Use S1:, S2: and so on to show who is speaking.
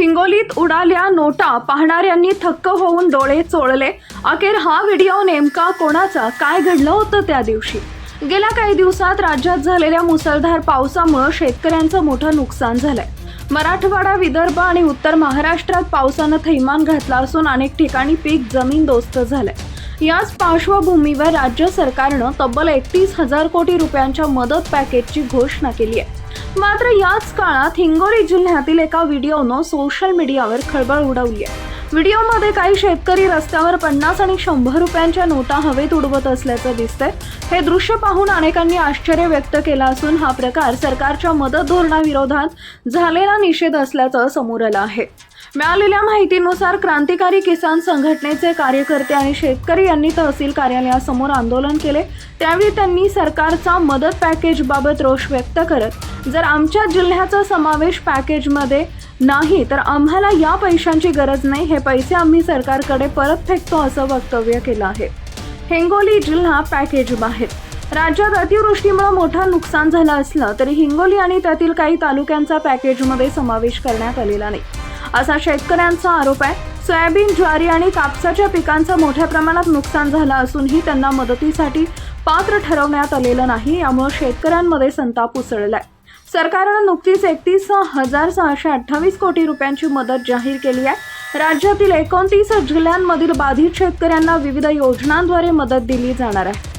S1: हिंगोलीत उडाल्या नोटा पाहणाऱ्यांनी थक्क होऊन डोळे चोळले. अखेर हा व्हिडिओ नेमका कोणाचा? काय घडलं होतं त्या दिवशी? गेल्या काही दिवसात राज्यात झालेल्या मुसळधार पावसामुळे शेतकऱ्यांचं मोठं नुकसान झालंय. मराठवाडा विदर्भ आणि उत्तर महाराष्ट्रात पावसानं थैमान घातला असून अनेक ठिकाणी पीक जमीनदोस्त झालंय. याच पार्श्वभूमीवर राज्य सरकारनं तब्बल एकतीस हजार कोटी रुपयांच्या मदत पॅकेजची घोषणा केली आहे मात्र याच काळात हिंगोली जिल्ह्यातील एका व्हिडिओनं सोशल मीडियावर खळबळ उडवली आहे व्हिडिओमध्ये काही शेतकरी रस्त्यावर पन्नास आणि शंभर रुपयांच्या नोटा हवेत उडवत असल्याचं दिसतंय. हे दृश्य पाहून अनेकांनी आश्चर्य व्यक्त केलं असून हा प्रकार सरकारच्या मदत धोरणाविरोधात झालेला निषेध असल्याचं समोर आलं आहे. मिळालेल्या माहितीनुसार क्रांतिकारी किसान संघटनेचे कार्यकर्ते आणि शेतकरी यांनी तहसील कार्यालयासमोर आंदोलन केले. त्यावेळी त्यांनी सरकारचा मदत पॅकेजबाबत रोष व्यक्त करत जर आमच्या जिल्ह्याचा समावेश पॅकेजमध्ये नाही तर आम्हाला या पैशांची गरज नाही. हे पैसे आम्ही सरकारकडे परत फेकतो असं वक्तव्य केलं आहे. हिंगोली जिल्हा पॅकेज बाहेर. राज्यात अतिवृष्टीमुळे मोठं नुकसान झालं असलं तरी हिंगोली आणि त्यातील काही तालुक्यांचा पॅकेजमध्ये समावेश करण्यात आलेला नाही. असा शेतकऱ्यांचा आरोप आहे. सोयाबीन ज्वारी आणि कापसाच्या पिकांचं मोठ्या प्रमाणात नुकसान झालं असूनही त्यांना मदतीसाठी पात्र ठरवण्यात आलेलं नाही यामुळे शेतकऱ्यांमध्ये संताप उसळलाय. सरकारनं नुकतीच एकतीस हजार सहाशे अठ्ठावीस कोटी रुपयांची मदत जाहीर केली आहे. राज्यातील एकोणतीस जिल्ह्यांमधील बाधित शेतकऱ्यांना विविध योजनांद्वारे मदत दिली जाणार आहे.